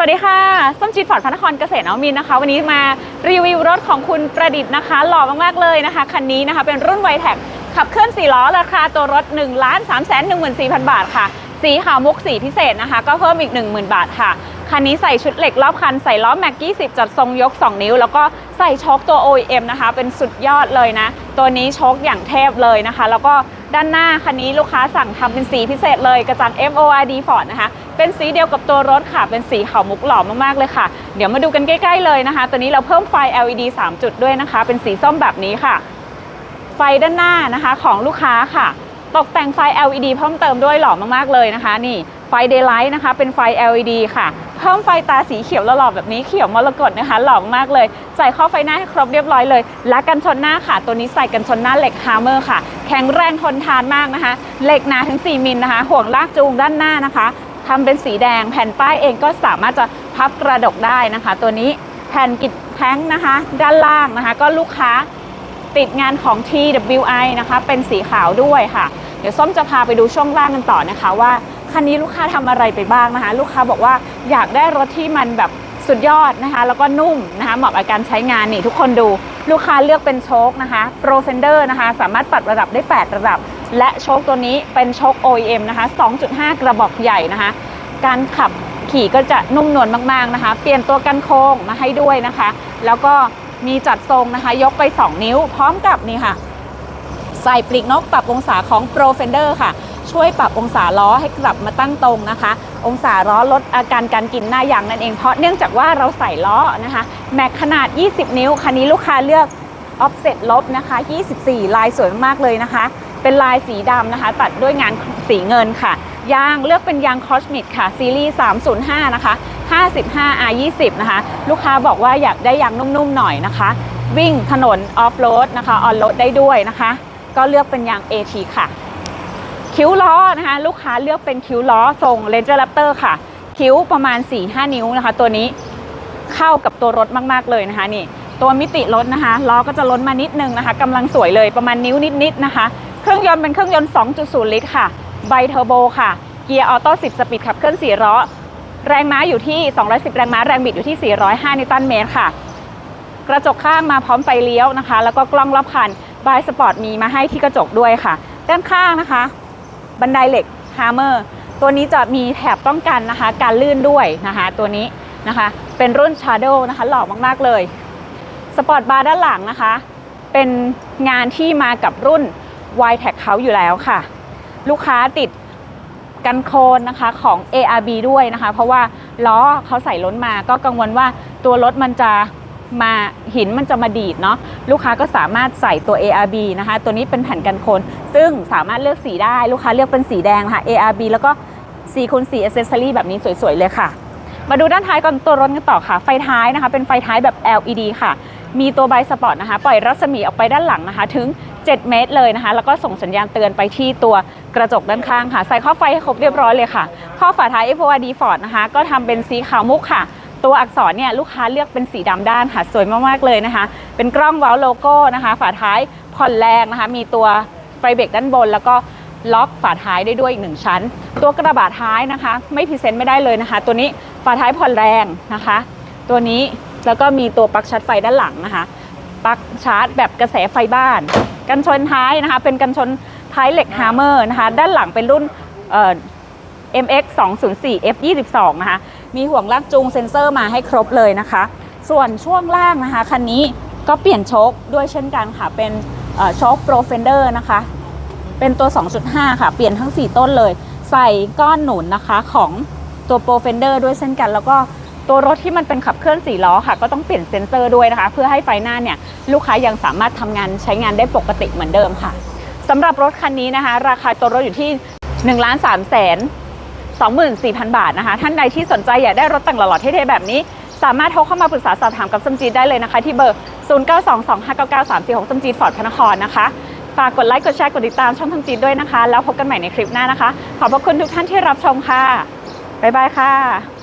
สวัสดีค่ะ ส้มจีดฟอร์ดพระนครเกษตรนวมินนะคะ วันนี้มารีวิวรถของคุณประดิษฐ์นะคะ หล่อมากๆเลยนะคะ คันนี้นะคะ เป็นรุ่นไวแท็กขับเคลื่อน 4 ล้อ ราคาตัวรถ 1 3 1 4 0 0 0 บาทค่ะ สีขาวมุกสีพิเศษนะคะ ก็เพิ่มอีก 10,000 บาทค่ะ คันนี้ใส่ชุดเหล็กรอบคัน ใส่ล้อแม็กกี้10จัดทรงยก 2 นิ้ว แล้วก็ใส่โชคตัว OEM นะคะ เป็นสุดยอดเลยนะ ตัวนี้โชคอย่างเทพเลยนะคะ แล้วก็ด้านหน้าคันนี้ลูกค้าสั่งทำเป็นสีพิเศษเลยกระจัง FORD Ford นะคะ เป็นสีเดียวกับตัวรถค่ะ เป็นสีขาวมุกหล่อมากๆเลยค่ะ เดี๋ยวมาดูกันใกล้ ๆ เลยนะคะ ตัวนี้เราเพิ่มไฟ LED 3 จุดด้วยนะคะ เป็นสีส้มแบบนี้ค่ะ ไฟด้านหน้านะคะของลูกค้าค่ะ ตกแต่งไฟ LED เพิ่มเติมด้วยหล่อมากๆเลยนะคะ นี่ไฟ Daylight นะคะ เป็นไฟ LED ค่ะ เพิ่มไฟตาสีเขียวล้วหล่อแบบนี้เขียวมรกตนะคะ หล่อมากเลย ใส่ข้อไฟหน้าให้ครบเรียบร้อยเลย และกันชนหน้าค่ะ ตัวนี้ใส่กันชนหน้าเหล็กฮาร์เมอร์ค่ะ แข็งแรงทนทานมากนะคะ เหล็กหนาถึง 4 มิลนะคะ ห่วงลากจูงด้านหน้านะคะ ทำเป็นสีแดง แผ่นป้ายเองก็สามารถจะพับกระดกได้นะคะ ตัวนี้แผ่นกิดแท้งนะคะ ด้านล่างนะคะ ก็ลูกค้าติดงานของ TWI นะคะ เป็นสีขาวด้วยค่ะ เดี๋ยวส้มจะพาไปดูช่วงล่างกันต่อนะคะว่าคันนี้ลูกค้าทำอะไรไปบ้างนะคะ ลูกค้าบอกว่าอยากได้รถที่มันแบบสุดยอดนะคะ แล้วก็นุ่มนะคะ เหมาะกับการใช้งานนี่ทุกคนดู ลูกค้าเลือกเป็นโชคนะคะ Pro Fender นะคะ สามารถปรับระดับได้ 8 ระดับ และโชคตัวนี้เป็นโชค OEM นะคะ 2.5 กระบอกใหญ่นะคะ การขับขี่ก็จะนุ่มนวลมากๆนะคะ เปลี่ยนตัวกันโค้งมาให้ด้วยนะคะ แล้วก็มีจัดทรงนะคะ ยกไป 2 นิ้ว พร้อมกับนี่ค่ะ ใส่ปลีกนกปรับองศาของ Pro Fender ค่ะ ช่วยปรับองศาล้อให้กลับมาตั้งตรงนะคะ องศาล้อลดอาการการกินหน้ายางนั่นเอง เพราะเนื่องจากว่าเราใส่ล้อนะคะ แม็กขนาด 20 นิ้ว คันนี้ลูกค้าเลือก offset ลบนะคะ 24 ลายสวยมากเลยนะคะ เป็นลายสีดำนะคะ ตัดด้วยงานสีเงินค่ะ ยางเลือกเป็นยางคอสมิ c ค่ะ ซีรีส์ 305 นะคะ 55 R20 นะคะ ลูกค้าบอกว่าอยากได้ยางนุ่มๆหน่อยนะคะ วิ่งถนนออฟโรดนะคะ ออนโรดได้ด้วยนะคะ ก็เลือกเป็นยาง AT ค่ะ คิ้วล้อนะคะ ลูกค้าเลือกเป็นคิ้วล้อทรง Ranger Raptor ค่ะ คิ้วประมาณ 4-5 นิ้วนะคะ ตัวนี้เข้ากับตัวรถมากๆเลยนะคะนี่ตัวมิติรถนะคะล้อก็จะล้นมานิดนึงนะคะกำลังสวยเลยประมาณนิ้วนิดๆนะคะ เครื่องยนต์เป็นเครื่องยนต์ 2.0 ลิตรค่ะ ไบเทอร์โบค่ะ เกียร์ออโต้ 10 สปีดขับเคลื่อน4ล้อ แรงม้าอยู่ที่ 210 แรงม้า แรงบิดอยู่ที่ 405 นิวตันเมตรค่ะ กระจกข้างมาพร้อมไฟเลี้ยวนะคะ แล้วก็กล้องรอบคันบายสปอร์ตมีมาให้ที่กระจกด้วยค่ะ ด้านข้างนะคะ บันไดเหล็กฮาร์เมอร์ ตัวนี้จะมีแถบป้องกันนะคะ การลื่นด้วยนะคะ ตัวนี้นะคะ เป็นรุ่น Shadow นะคะ หล่อมากๆเลย สปอร์ตบาร์ด้านหลังนะคะ เป็นงานที่มากับรุ่น y t a c เขาอยู่แล้วค่ะ ลูกค้าติดกันโคลนนะคะของ ARB ด้วยนะคะ เพราะว่าล้อเขาใส่ล้นมาก็กังวลว่าตัวรถมันจะมาหินมันจะมาดีดเนาะลูกค้าก็สามารถใส่ตัว ARB นะคะ ตัวนี้เป็นแผ่นกันโคลนซึ่งสามารถเลือกสีได้ลูกค้าเลือกเป็นสีแดงค่ะ ARB แล้วก็4คูณ4 accessory แบบนี้สวยๆเลยค่ะ มาดูด้านท้ายก่อนตัวรถกันต่อค่ะ ไฟท้ายนะคะ เป็นไฟท้ายแบบ LED ค่ะ มีตัวไบสปอร์ตนะคะ ปล่อยรัศมีออกไปด้านหลังนะคะ ถึง 7 เมตรเลยนะคะ แล้วก็ส่งสัญญาณเตือนไปที่ตัวกระจกด้านข้างค่ะ ใส่ข้อไฟให้ครบเรียบร้อยเลยค่ะ ข้อฝาท้าย FORD Ford นะคะ ก็ทำเป็นสีขาวมุกค่ะ ตัวอักษรเนี่ยลูกค้าเลือกเป็นสีดำด้านค่ะ สวยมากๆเลยนะคะ เป็นกล้องว้าโลโก้นะคะ ฝาท้ายผ่อนแรงนะคะ มีตัวไฟเบรกด้านบน แล้วก็ล็อกฝาท้ายได้ด้วยอีกหนึ่งชั้น ตัวกระบะท้ายนะคะ ไม่พรีเซนต์ไม่ได้เลยนะคะ ตัวนี้ฝาท้ายผ่อนแรงนะคะ ตัวนี้แล้วก็มีตัวปลั๊กชาร์จไฟด้านหลังนะคะปลั๊กชาร์จแบบกระแสไฟบ้าน กันชนท้ายนะคะ เป็นกันชนท้ายเหล็กฮาร์เมอร์นะคะ ด้านหลังเป็นรุ่นเอ่อ MX 204 F 22นะคะ มีห่วงลากจูงเซ็นเซอร์มาให้ครบเลยนะคะ ส่วนช่วงล่างนะคะ คันนี้ก็เปลี่ยนโชคด้วยเช่นกันค่ะ เป็นเอ่อโชค Pro Fender นะคะ เป็นตัว 2.5 ค่ะ เปลี่ยนทั้ง 4 ต้นเลย ใส่ก้อนหนุนนะคะของตัว Pro Fender ด้วยเช่นกัน แล้วก็ ตัวรถที่มันเป็นขับเคลื่อน4ล้อค่ะ ก็ต้องเปลี่ยนเซ็นเซอร์ด้วยนะคะ เพื่อให้ไฟหน้าเนี่ยลูกค้ายังสามารถทำงานใช้งานได้ปกติเหมือนเดิมค่ะสำหรับรถคันนี้นะคะ ราคาตัวรถอยู่ที่1ล้าน3แสน24,000 บาทนะคะ ท่านใดที่สนใจอยากได้รถแต่งหล่อๆเท่ๆแบบนี้ สามารถโทรเข้ามาปรึกษาสอบถามกับสมจีได้เลยนะคะ ที่เบอร์ 0922599346สมจีฟอร์ดพระนครนะคะฝากกดไลค์กดแชร์กดติดตามช่องสมจีดด้วยนะคะ แล้วพบกันใหม่ในคลิปหน้านะคะ ขอบพระคุณทุกท่านที่รับชมค่ะ บ๊ายบายค่ะ